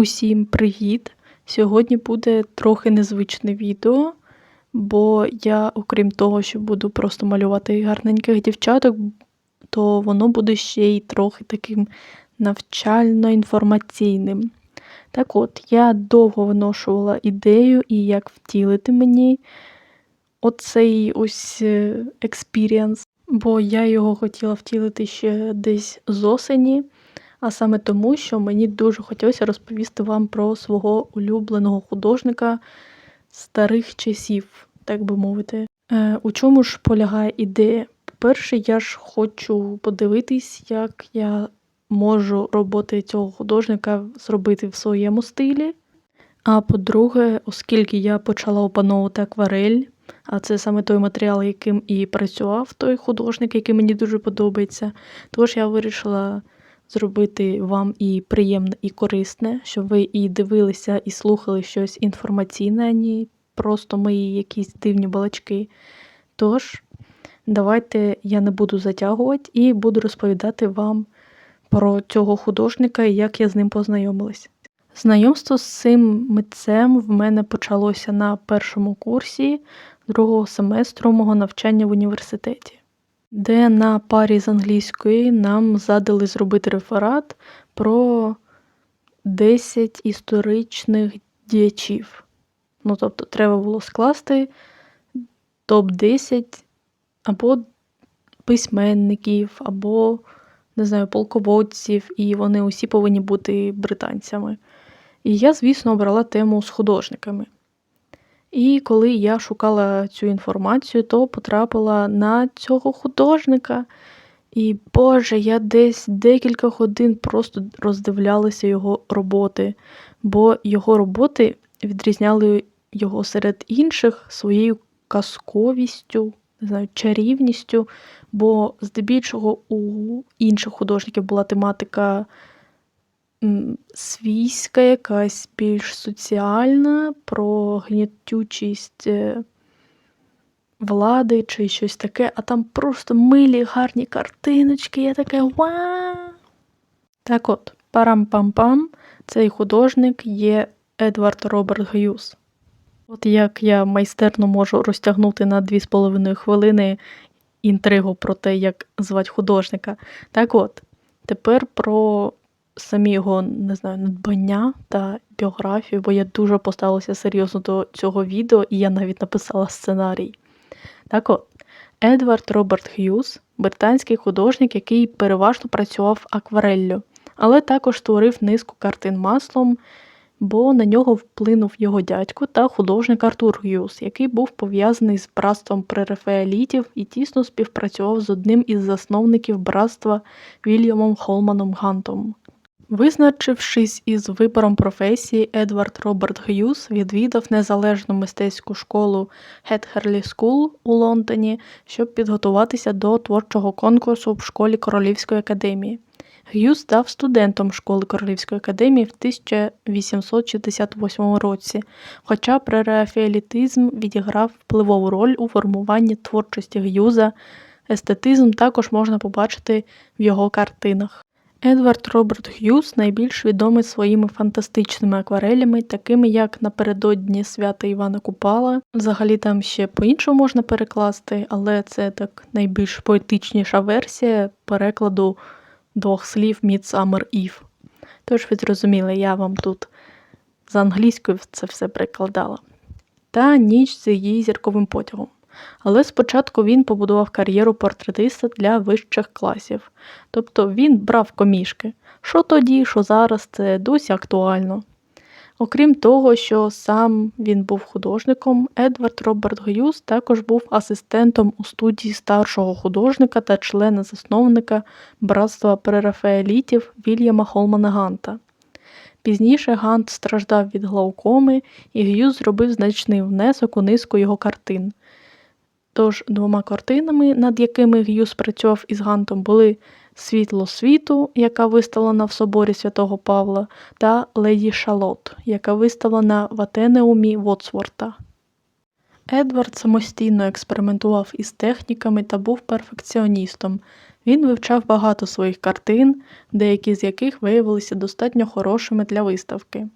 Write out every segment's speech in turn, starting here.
Усім привіт! Сьогодні буде трохи незвичне відео, бо я, окрім того, що буду просто малювати гарненьких дівчаток, то воно буде ще й трохи таким навчально-інформаційним. Так от, я довго виношувала ідею і як втілити мені оцей ось експірієнс, бо я його хотіла втілити ще десь з осені а саме тому, що мені дуже хотілося розповісти вам про свого улюбленого художника старих часів, так би мовити. Е, У чому ж полягає ідея? По-перше, я ж хочу подивитись, як я можу роботи цього художника зробити в своєму стилі. А по-друге, оскільки я почала опановувати акварель, а це саме той матеріал, яким і працював той художник, який мені дуже подобається, тож я вирішила зробити вам і приємне, і корисне, щоб ви і дивилися, і слухали щось інформаційне, а не просто мої якісь дивні балачки. Тож, давайте я не буду затягувати і буду розповідати вам про цього художника і як я з ним познайомилась. Знайомство з цим митцем в мене почалося на першому курсі другого семестру мого навчання в університеті де на парі з англійської нам задали зробити реферат про 10 історичних діячів. Ну, тобто, треба було скласти топ-10 або письменників, або, не знаю, полководців, і вони усі повинні бути британцями. І я, звісно, обрала тему з художниками. І коли я шукала цю інформацію, то потрапила на цього художника. І Боже, я десь декілька годин просто роздивлялася його роботи, бо його роботи відрізняли його серед інших своєю казковістю, не знаю, чарівністю, бо здебільшого у інших художників була тематика свійська, якась більш соціальна, про гнітючість е, влади чи щось таке, а там просто милі гарні картиночки. Я таке! Так от, парам-пам-пам, цей художник є Едвард Роберт Гюс. От як я майстерно можу розтягнути на 2,5 хвилини інтригу про те, як звати художника. Так от, тепер про самі його не знаю, надбання та біографію, бо я дуже поставилася серйозно до цього відео, і я навіть написала сценарій. Так от, Едвард Роберт Х'юз британський художник, який переважно працював аквареллю, але також створив низку картин маслом, бо на нього вплинув його дядько та художник Артур Г'юз, який був пов'язаний з братством прерафаелітів і тісно співпрацював з одним із засновників братства Вільямом Холманом Гантом. Визначившись із вибором професії, Едвард Роберт Г'юз відвідав незалежну мистецьку школу Гетхерлі Скул у Лондоні, щоб підготуватися до творчого конкурсу в школі Королівської академії. Г'юз став студентом школи Королівської академії в 1868 році, хоча прерафіалітизм відіграв впливову роль у формуванні творчості Г'юза, естетизм також можна побачити в його картинах. Едвард Роберт Х'юз найбільш відомий своїми фантастичними акварелями, такими як напередодні свята Івана Купала. Взагалі там ще по-іншому можна перекласти, але це так найбільш поетичніша версія перекладу двох слів Midsummer Eve. Тож ви зрозуміли, я вам тут з англійською це все перекладала. Та ніч з її зірковим потягом. Але спочатку він побудував кар'єру портретиста для вищих класів, тобто він брав комішки. Що тоді, що зараз, це досі актуально. Окрім того, що сам він був художником, Едвард Роберт Гюс також був асистентом у студії старшого художника та члена засновника братства прерафаелітів Вільяма Холмана Ганта. Пізніше Гант страждав від глаукоми, і Гюс зробив значний внесок у низку його картин. Тож двома картинами, над якими Г'юз працював із Гантом, були Світло світу, яка виставлена в соборі святого Павла, та Леді Шалот, яка виставлена в Атенеумі Вотсворта. Едвард самостійно експериментував із техніками та був перфекціоністом. Він вивчав багато своїх картин, деякі з яких виявилися достатньо хорошими для виставки.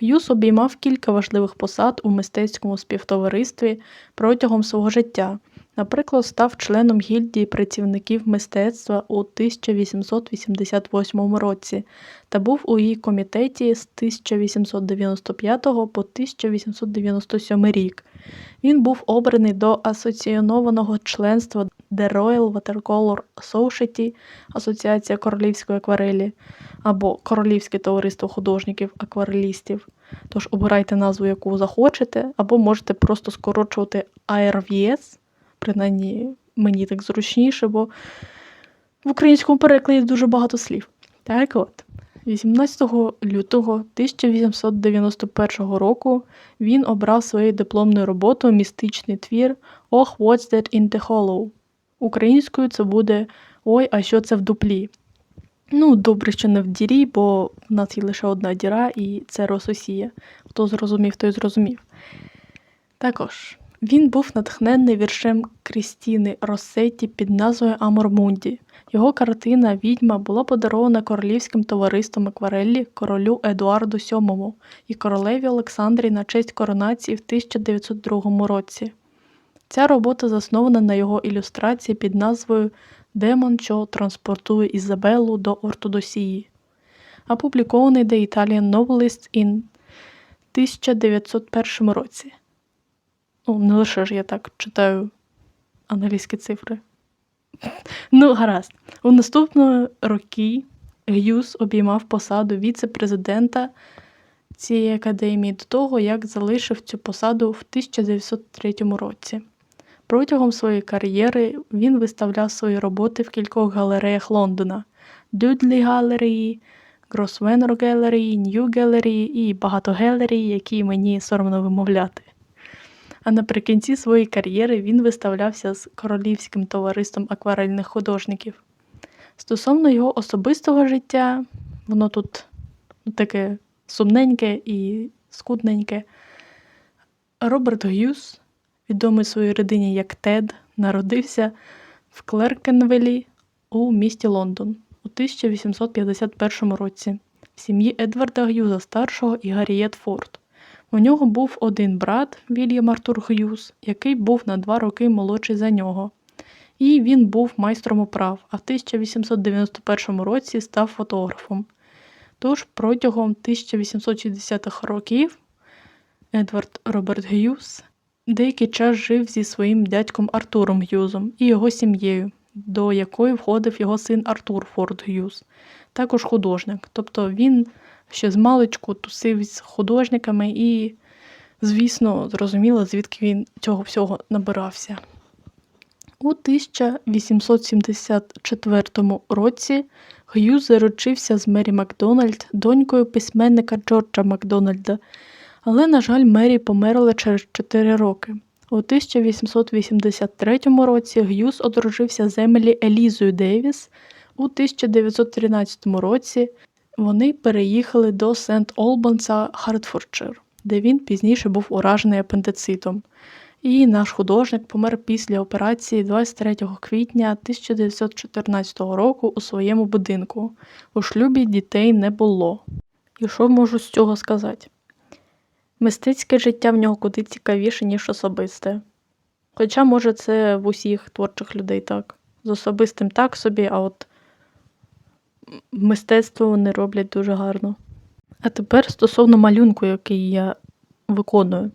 Г'юз обіймав кілька важливих посад у мистецькому співтоваристві протягом свого життя. Наприклад, став членом гільдії працівників мистецтва у 1888 році та був у її комітеті з 1895 по 1897 рік. Він був обраний до асоційованого членства The Royal Watercolor Society Асоціація королівської акварелі або Королівське товариство художників-акварелістів. Тож обирайте назву, яку захочете, або можете просто скорочувати ARVS, принаймні мені так зручніше, бо в українському перекладі дуже багато слів. Так от, 18 лютого 1891 року він обрав своєю дипломною роботою містичний твір «Ох, what's that in the hollow?» Українською це буде Ой, а що це в дуплі? Ну, добре, що не в дірі, бо в нас є лише одна діра, і це Рососія. Хто зрозумів, той зрозумів. Також він був натхнений віршем Крістіни Росетті під назвою Амормунді. Його картина Відьма була подарована королівським товариством аквареллі королю Едуарду VII і королеві Олександрі на честь коронації в 1902 році. Ця робота заснована на його ілюстрації під назвою Демон, що транспортує Ізабеллу до ортодосії, опублікований The Italian Novelist in 1901 році. Ну, не лише ж я так читаю англійські цифри. Ну, гаразд. У наступні роки Г'юз обіймав посаду віце-президента цієї академії до того, як залишив цю посаду в 1903 році. Протягом своєї кар'єри він виставляв свої роботи в кількох галереях Лондона: Дюдлі галереї, Гросвенор галереї, Нью галереї і багато галерей, які мені соромно вимовляти. А наприкінці своєї кар'єри він виставлявся з Королівським товариством акварельних художників. Стосовно його особистого життя, воно тут ну, таке сумненьке і скудненьке. Роберт Г'юз, відомий своїй родині як Тед, народився в Клеркенвелі у місті Лондон у 1851 році в сім'ї Едварда Г'юза старшого і Гаррієт Форд. У нього був один брат Вільям Артур Г'юз, який був на два роки молодший за нього. І він був майстром управ, а в 1891 році став фотографом. Тож протягом 1860-х років Едвард Роберт Г'юз деякий час жив зі своїм дядьком Артуром Г'юзом і його сім'єю, до якої входив його син Артур Форд Г'юз, також художник. Тобто він ще з маличку тусив з художниками і, звісно, зрозуміло, звідки він цього всього набирався. У 1874 році Г'юз заручився з Мері Макдональд, донькою письменника Джорджа Макдональда, але, на жаль, Мері померла через 4 роки. У 1883 році Г'юз одружився з Емілі Елізою Дейвіс. У 1913 році вони переїхали до Сент Олбанса, Хартфордшир, де він пізніше був уражений апендицитом. І наш художник помер після операції 23 квітня 1914 року у своєму будинку. У шлюбі дітей не було. І що можу з цього сказати? Мистецьке життя в нього куди цікавіше, ніж особисте. Хоча, може, це в усіх творчих людей так. З особистим так собі, а от мистецтво вони роблять дуже гарно. А тепер стосовно малюнку, який я виконую.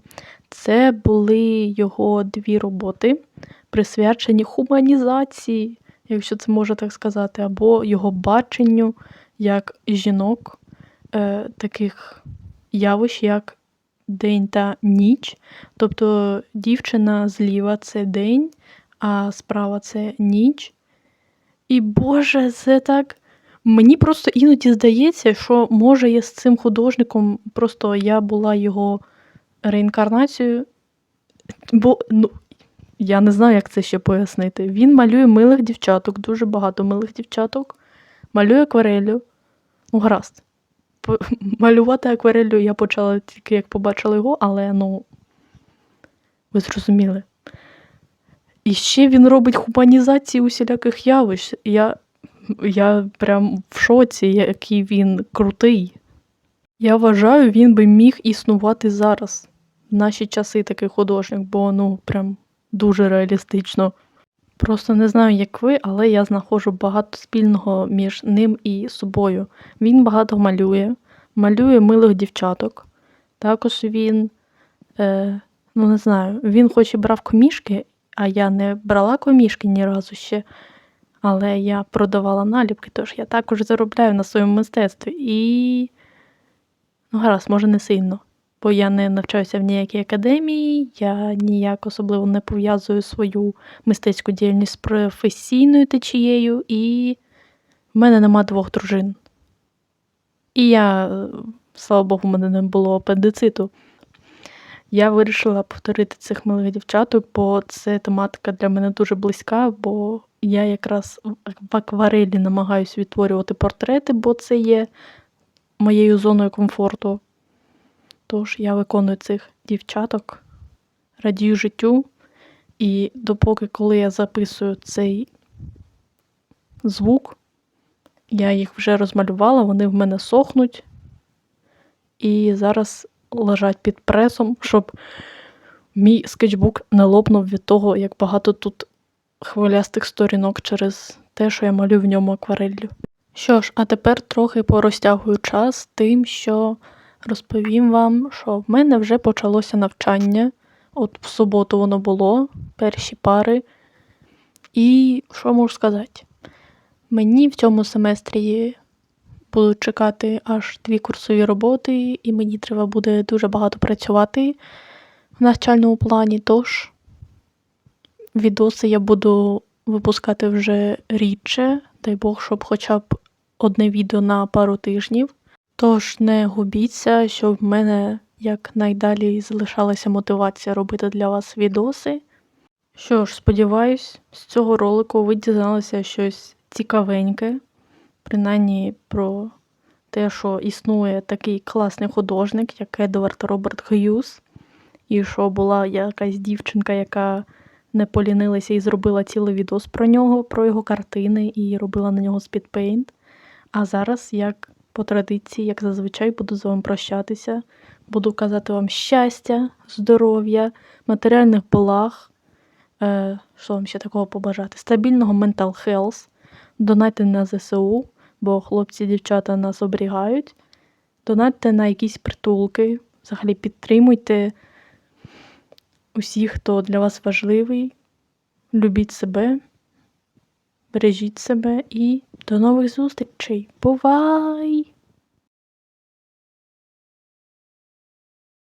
Це були його дві роботи, присвячені хуманізації, якщо це можна так сказати, або його баченню як жінок, е, таких явищ, як день та ніч. Тобто дівчина зліва це день, а справа це ніч. І Боже, це так. Мені просто іноді здається, що може я з цим художником, просто я була його реінкарнацією, бо ну, я не знаю, як це ще пояснити. Він малює милих дівчаток, дуже багато милих дівчаток, малює акварелью. Ну, гаразд. Малювати акварелью я почала тільки як побачила його, але ну, ви зрозуміли. І ще він робить гуманізацію усіляких явищ. Я, я прям в шоці, який він крутий. Я вважаю, він би міг існувати зараз, в наші часи такий художник, бо ну прям дуже реалістично. Просто не знаю, як ви, але я знаходжу багато спільного між ним і собою. Він багато малює, малює милих дівчаток. Також він, е, ну не знаю, він хоч і брав комішки, а я не брала комішки ні разу ще, але я продавала наліпки, тож я також заробляю на своєму мистецтві. І, ну гаразд, може не сильно, бо я не навчаюся в ніякій академії, я ніяк особливо не пов'язую свою мистецьку діяльність з професійною течією, і в мене нема двох дружин. І я, слава Богу, в мене не було апендициту. Я вирішила повторити цих милих дівчаток, бо це тематика для мене дуже близька, бо я якраз в- акварелі намагаюся відтворювати портрети, бо це є моєю зоною комфорту. Тож я виконую цих дівчаток, радію життю, і допоки, коли я записую цей звук, я їх вже розмалювала, вони в мене сохнуть. І зараз лежать під пресом, щоб мій скетчбук не лопнув від того, як багато тут хвилястих сторінок через те, що я малюю в ньому аквареллю. Що ж, а тепер трохи порозтягую час тим, що розповім вам, що в мене вже почалося навчання. От в суботу воно було, перші пари. І що можу сказати? Мені в цьому семестрі будуть чекати аж дві курсові роботи, і мені треба буде дуже багато працювати в навчальному плані. Тож відоси я буду випускати вже рідше, дай Бог, щоб хоча б одне відео на пару тижнів. Тож не губіться, щоб в мене якнайдалі залишалася мотивація робити для вас відоси. Що ж, сподіваюсь, з цього ролику ви дізналися щось цікавеньке, принаймні про те, що існує такий класний художник, як Едвард Роберт Х'юз, і що була якась дівчинка, яка не полінилася і зробила цілий відос про нього, про його картини, і робила на нього спідпейнт. А зараз, як по традиції, як зазвичай, буду з вами прощатися. Буду казати вам щастя, здоров'я, матеріальних благ. Е, що вам ще такого побажати? Стабільного mental health. Донайте на ЗСУ, бо хлопці дівчата нас оберігають. Донатьте на якісь притулки. Взагалі підтримуйте усіх, хто для вас важливий. Любіть себе, бережіть себе і до нових зустрічей. Бувай!